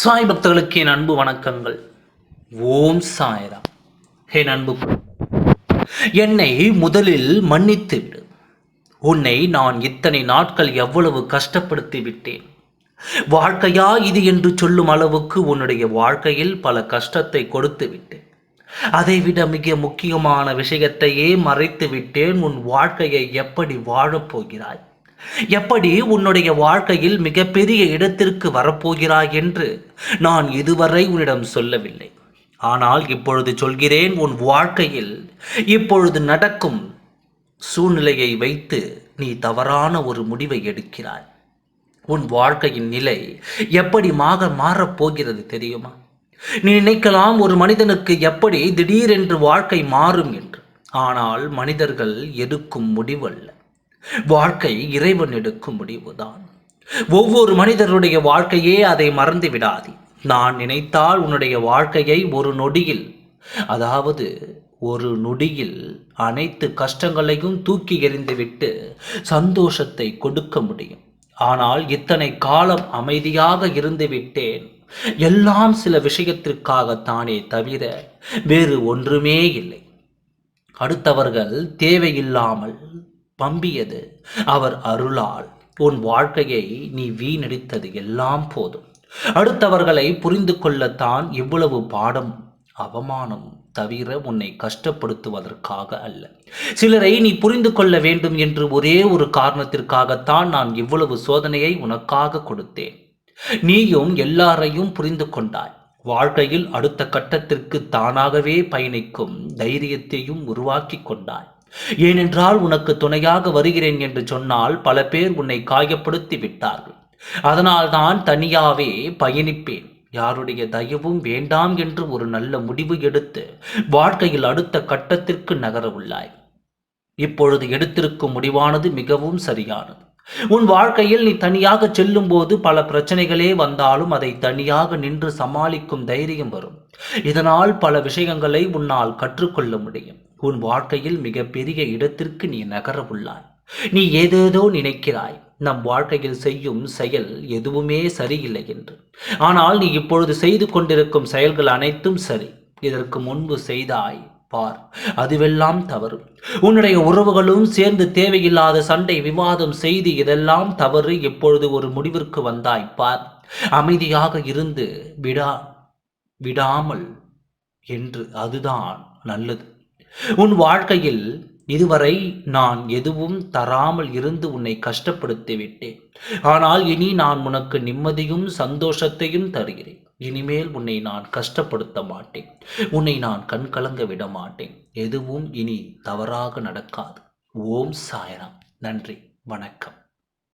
சாய் பக்தர்களுக்கு என் அன்பு வணக்கங்கள். ஓம் சாய்ராம். என் அன்பு என்னை முதலில் மன்னித்து விடு உன்னை நான் இத்தனை நாட்கள் எவ்வளவு கஷ்டப்படுத்தி விட்டேன். வாழ்க்கையா இது என்று சொல்லும் அளவுக்கு உன்னுடைய வாழ்க்கையில் பல கஷ்டத்தை கொடுத்து விட்டேன். அதைவிட மிக முக்கியமான விஷயத்தையே மறைத்து விட்டேன். உன் வாழ்க்கையை எப்படி வாழப்போகிறாய் எப்படி உன்னுடைய வாழ்க்கையில் மிகப்பெரிய இடத்திற்கு வரப்போகிறாய் என்று நான் இதுவரை உன்னிடம் சொல்லவில்லை. ஆனால் இப்பொழுது சொல்கிறேன் உன் வாழ்க்கையில் இப்பொழுது நடக்கும் சூழ்நிலையை வைத்து நீ தவறான ஒரு முடிவை எடுக்கிறாய். உன் வாழ்க்கையின் நிலை எப்படி மாக மாறப் போகிறது தெரியுமா? நீ நினைக்கலாம் ஒரு மனிதனுக்கு எப்படி திடீரென்று வாழ்க்கை மாறும் என்று. ஆனால் மனிதர்கள் எடுக்கும் முடிவல்ல. வாழ்க்கை இறைவன் எடுக்கும் முடிவுதான். ஒவ்வொரு மனிதருடைய வாழ்க்கையே அதை மறந்து விடாதே. நான் நினைத்தால் உன்னுடைய வாழ்க்கையை ஒரு நொடியில் அதாவது ஒரு நொடியில் அனைத்து கஷ்டங்களையும் தூக்கி எறிந்துவிட்டு சந்தோஷத்தை கொடுக்க முடியும். ஆனால் இத்தனை காலம் அமைதியாக இருந்துவிட்டேன் எல்லாம் சில விஷயத்திற்காகத்தானே தவிர வேறு ஒன்றுமே இல்லை. அடுத்தவர்கள் தேவையில்லாமல் பம்பியது. அவர் அருளால் உன் வாழ்க்கையை நீ வீணடித்தது எல்லாம் போதும். அடுத்தவர்களை புரிந்து கொள்ளத்தான் இவ்வளவு பாடம். அவமானம் தவிர உன்னை கஷ்டப்படுத்துவதற்காக அல்ல. சிலரை நீ புரிந்து கொள்ள வேண்டும் என்று ஒரே ஒரு காரணத்திற்காகத்தான் நான் இவ்வளவு சோதனையை உனக்காக கொடுத்தேன். நீயும் எல்லாரையும் புரிந்து கொண்டாய் வாழ்க்கையில் அடுத்த கட்டத்திற்கு தானாகவே பயணிக்கும் தைரியத்தையும் உருவாக்கி கொண்டாய். ஏனென்றால் உனக்கு துணையாக வருகிறேன் என்று சொன்னால் பல பேர் உன்னை காயப்படுத்தி விட்டார்கள் அதனால்தான் தனியாவே பயணிப்பேன். யாருடைய தயவும் வேண்டாம் என்று ஒரு நல்ல முடிவு எடுத்து வாழ்க்கையில் அடுத்த கட்டத்திற்கு நகர உள்ளாய். இப்பொழுது எடுத்திருக்கும் முடிவானது மிகவும் சரியானது. உன் வாழ்க்கையில் நீ தனியாக செல்லும் போது பல பிரச்சனைகளே வந்தாலும் அதை தனியாக நின்று சமாளிக்கும் தைரியம் வரும். இதனால் பல விஷயங்களை உன்னால் கற்றுக்கொள்ள முடியும். உன் வாழ்க்கையில் மிகப்பெரிய இடத்திற்கு நீ நகர உள்ளாய் நீ ஏதேதோ நினைக்கிறாய் நம் வாழ்க்கையில் செய்யும் செயல் எதுவுமே சரியில்லை என்று. ஆனால் நீ இப்பொழுது செய்து கொண்டிருக்கும் செயல்கள் அனைத்தும் சரி. இதற்கு முன்பு செய்தாய் பார் அதுவெல்லாம் தவறு. உன்னுடைய உறவுகளும் சேர்ந்து தேவையில்லாத சண்டை விவாதம் செய்து இதெல்லாம் தவறு. இப்பொழுது ஒரு முடிவிற்கு வந்தாய் பார். அமைதியாக இருந்து விடா விடாமல் என்று அதுதான் நல்லது. உன் வாழ்க்கையில் இதுவரை நான் எதுவும் தராமல் இருந்து உன்னை கஷ்டப்படுத்தி விட்டேன். ஆனால் இனி நான் உனக்கு நிம்மதியும் சந்தோஷத்தையும் தருகிறேன். இனிமேல் உன்னை நான் கஷ்டப்படுத்த மாட்டேன். உன்னை நான் கண்கலங்க விட மாட்டேன். எதுவும் இனி தவறாக நடக்காது. ஓம் சாயராம். நன்றி. வணக்கம்.